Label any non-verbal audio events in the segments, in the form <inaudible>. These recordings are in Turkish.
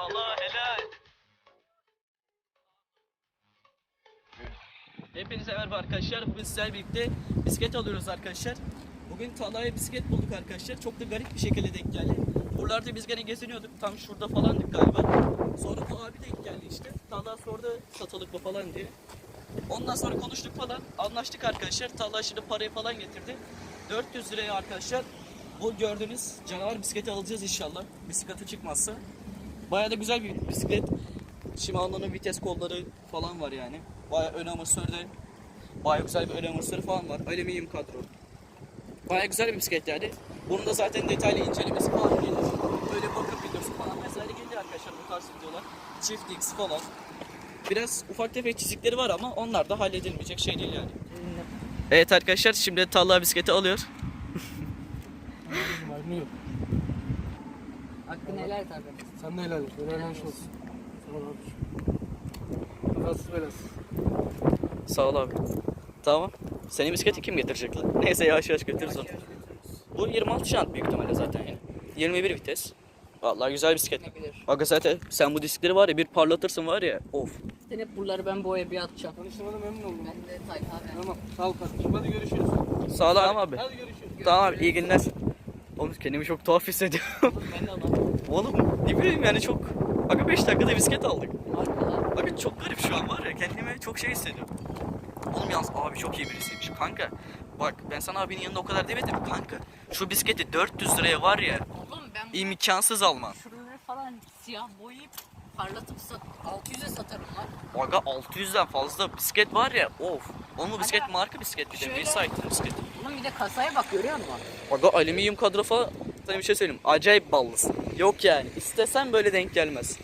Talha helal. Hepinize merhaba arkadaşlar. Bugün sizlerle birlikte bisiklet alıyoruz arkadaşlar. Bugün Talha'ya bisiklet bulduk arkadaşlar. Çok da garip bir şekilde denk geldi. Buralarda biz gene geziniyorduk. Tam şurada falandık galiba. Sonra bu abi denk geldi işte. Talha sordu satılık mı falan diye. Ondan sonra konuştuk falan. Anlaştık arkadaşlar. Talha şimdi parayı falan getirdi. 400 liraya arkadaşlar bu gördüğünüz canavar bisikleti alacağız inşallah. Bisikleti çıkmazsa. Bayağı da güzel bir bisiklet. Shimano'nun vites kolları falan var yani. Bayağı ön amortisörde bayağı güzel bir ön amortisörü falan var. Alüminyum kadro. Bayağı güzel bir bisiklet yani. Bunun da zaten detaylı incelemesi falan gelir. Böyle bakım videosu falan vesaire gelir arkadaşlar bu tarz videolar. Çift X falan. Biraz ufak tefek çizikleri var ama onlar da halledilmeyecek şey değil yani. Evet arkadaşlar şimdi Talha bisikleti alıyor. Hakkını helal et abi. Sen de helal et. Helal hoş olsun. Sağ ol abi. Kafasız belasız. Sağ ol abi. Tamam. Senin bisikleti kim getirecek lan? <laughs> Neyse yavaş yavaş götürürüz onu. Bu 26 şant büyük ihtimalle zaten yani. 21 vites. Vallahi güzel bisiklet. Aga zaten sen bu diskleri var ya bir parlatırsın var ya. Of. Sen hep buraları ben boya bir atacağım. Tanıştığıma da memnun oldum. Ben de Tayfa abi. Tamam. Sağ ol kardeşim. Hadi görüşürüz. Sağ ol abi. Hadi görüşürüz. Tamam abi iyi günler. Oğlum kendimi çok tuhaf hissediyorum. Ben de. Oğlum ne bileyim yani çok... Aga 5 dakikada bisiklet aldık. Abi çok garip şu an var ya kendimi çok şey hissediyorum. Oğlum yalnız abi çok iyi birisiymiş kanka. Bak ben sana abinin yanında o kadar demedim kanka. Şu bisikleti 400 liraya var ya Oğlum ben imkansız alman. şuraları falan siyah boyayıp parlatıp sat 600'e satarım lan. Aga 600'den fazla bisiklet var ya of. Oğlum bu bisiklet Aga, marka bisiklet bir de. şöyle- Recycle bisiklet. Oğlum bir de kasaya bak görüyor musun? Aga alüminyum kadro falan sana bir şey söyleyeyim. Acayip ballısın. Yok yani istesen böyle denk gelmez.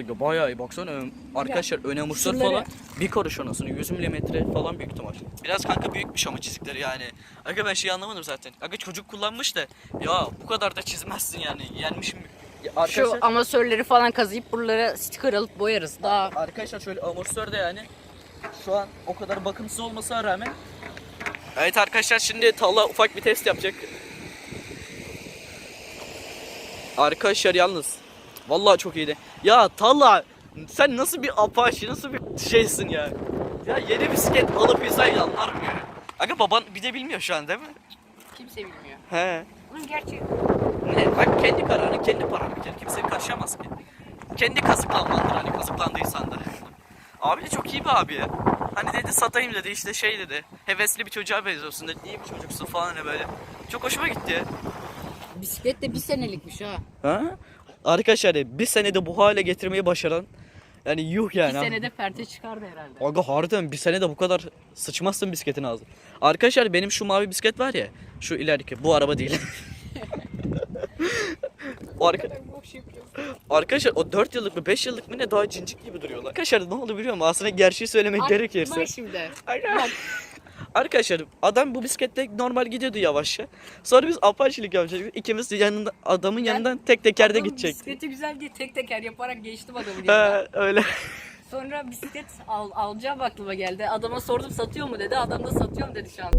Aga bayağı iyi baksana ön- arkadaşlar ön amortisör şunları- falan bir karış anasını 100 milimetre falan büyük ihtimal. Biraz kanka büyükmüş ama çizikleri yani. Aga ben şey anlamadım zaten. Aga çocuk kullanmış da ya bu kadar da çizmezsin yani yenmişim. Ya Şu amasörleri falan kazıyıp buralara sticker alıp boyarız. Daha Arkadaşlar şöyle amortisör de yani şu an o kadar bakımsız olmasına rağmen Evet arkadaşlar şimdi Talha ufak bir test yapacak. Arkadaşlar yalnız vallahi çok iyiydi. Ya Talha sen nasıl bir apache nasıl bir şeysin ya. Ya yeni bisiklet alıp insan yanlar mı ya? Aga baban bir de bilmiyor şu an değil mi? kimse bilmiyor. He. Bunun gerçi Ne? <laughs> Bak kendi kararı, kendi. Yani kimse karışamaz ki. Kendi kazıklanmandır hani kazıklandıysan da. Abi de çok iyi bir abi ya. Hani dedi satayım dedi işte şey dedi. Hevesli bir çocuğa benziyorsun dedi. İyi bir çocuksun falan hani böyle. Çok hoşuma gitti bisiklet de bir senelikmiş ha. Ha? Arkadaşlar bir senede bu hale getirmeyi başaran yani yuh yani. Bir senede perte çıkardı herhalde. Aga harbiden bir senede bu kadar sıçmazsın bisikletin ağzı. Arkadaşlar benim şu mavi bisiklet var ya. Şu ileriki bu araba değil. <laughs> o arka... Arkadaşlar o 4 yıllık mı 5 yıllık mı ne daha cincik gibi duruyorlar. Arkadaşlar ne oldu biliyor musun? Aslında gerçeği söylemek gerekirse. Bak şimdi. Bak. Arkadaşlar adam bu bisikletle normal gidiyordu yavaşça. Sonra biz apaçilik yapacaktık. İkimiz yanında adamın Ben- yanından tek tekerde gidecektik. Bisikleti güzel diye tek teker yaparak geçtim adamın yanına. Öyle. Sonra bisiklet al, alacağım aklıma geldi. Adama sordum satıyor mu dedi. Adam da satıyorum dedi şu an.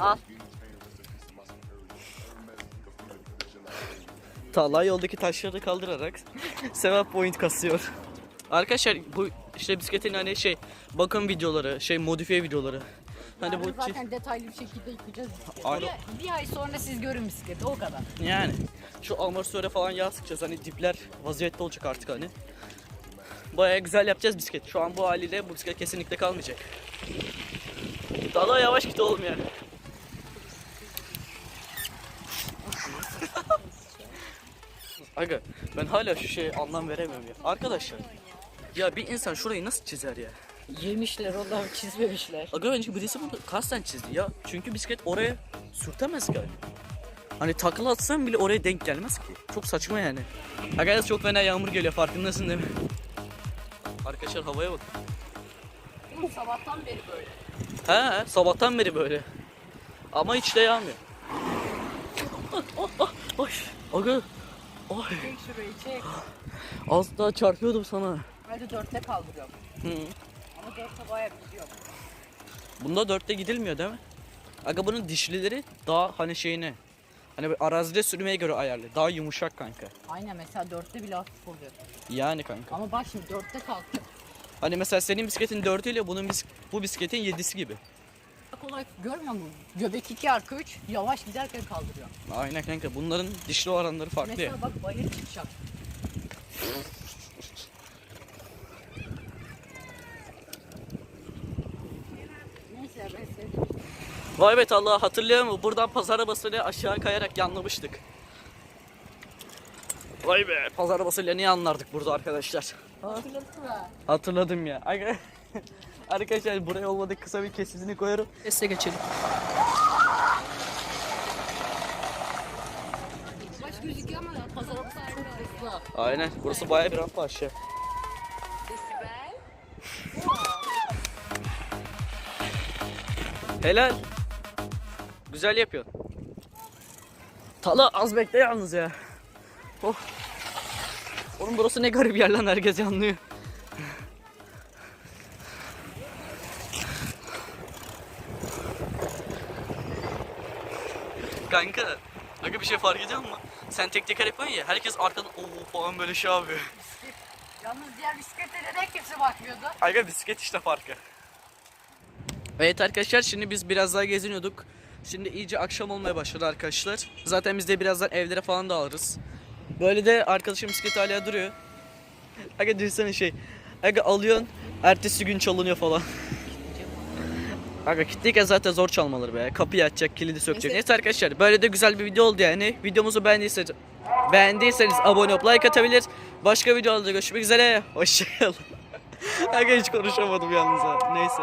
Al. Talha yoldaki taşları kaldırarak <laughs> sevap point kasıyor. Arkadaşlar bu işte bisikletin hani şey bakım videoları, şey modifiye videoları. Hani bu zaten detaylı bir şekilde yıkayacağız bisikleti. Aynen. Bir, bir ay sonra siz görün bisikleti o kadar. Yani şu amortisöre falan yağ sıkacağız hani dipler vaziyette olacak artık hani. Bayağı güzel yapacağız bisiklet. Şu an bu haliyle bu bisiklet kesinlikle kalmayacak. Daha yavaş git oğlum ya. Aga ben hala şu şeye anlam veremiyorum ya. Arkadaşlar ya bir insan şurayı nasıl çizer ya? Yemişler onlar çizmemişler. Aga bence birisi bunu kasten çizdi ya. Çünkü bisiklet oraya sürtemez ki. Hani takla atsan bile oraya denk gelmez ki. Çok saçma yani. Aga çok fena yağmur geliyor farkındasın değil mi? Arkadaşlar havaya bak. Oğlum sabahtan beri böyle. He sabahtan beri böyle. Ama hiç de yağmıyor. Ah, ah, ah, Ay, aga. Ay, Çek şurayı çek. az daha çarpıyordum sana. Hadi dörtte kaldırıyorum. Hı. Ama dörtte bayağı gidiyor. Bunda dörtte gidilmiyor değil mi? Aga bunun dişlileri daha hani şeyine Hani arazide sürmeye göre ayarlı. Daha yumuşak kanka. Aynen mesela dörtte bile hafif oluyor. Yani kanka. Ama bak şimdi dörtte kalktı. Hani mesela senin bisikletin 4 ile bunun bis- bu bisikletin 7'si gibi. Kolay görmüyor musun? Göbek 2 arka 3 yavaş giderken kaldırıyor. Aynen kanka. Bunların dişli oranları farklı ya. Mesela bak bayır çıkacak. Neyse ben sevdim. Vay be Allah hatırlıyor musun? Buradan pazar arabasıyla aşağı kayarak yanlamıştık. Vay be pazar arabasıyla niye anlardık burada arkadaşlar? Hatırladın mı? Hatırladım ya. <laughs> Arkadaşlar buraya olmadı kısa bir kesitini koyarım. Sesle geçelim. Baş gözüküyor ama pazar arabası çok hızlı. Aynen. Burası bayağı bir rampa aşağı. Helal. Güzel yapıyorsun. Tala az bekle yalnız ya. Oh. Oğlum burası ne garip yer lan herkes yanlıyor. Kanka, aga bir şey fark ediyor musun? Sen tek teker yapıyorsun ya, herkes arkadan ooo falan böyle şey yapıyor. Yalnız diğer bisiklete neden kimse bakmıyordu? Aga bisiklet işte farkı. Evet arkadaşlar şimdi biz biraz daha geziniyorduk. Şimdi iyice akşam olmaya başladı arkadaşlar. Zaten biz de birazdan evlere falan da alırız. Böyle de arkadaşım bisiklet hala duruyor. Aga düşünsene şey. Aga alıyorsun ertesi gün çalınıyor falan. <laughs> Aga kilitliyken zaten zor çalmaları be. Kapıyı açacak, kilidi sökecek. Neyse. Arkadaşlar böyle de güzel bir video oldu yani. Videomuzu beğendiyseniz, beğendiyseniz abone olup like atabilir. Başka videolarda görüşmek üzere. Hoşçakalın. Aga <laughs> hiç konuşamadım yalnız ha. Neyse.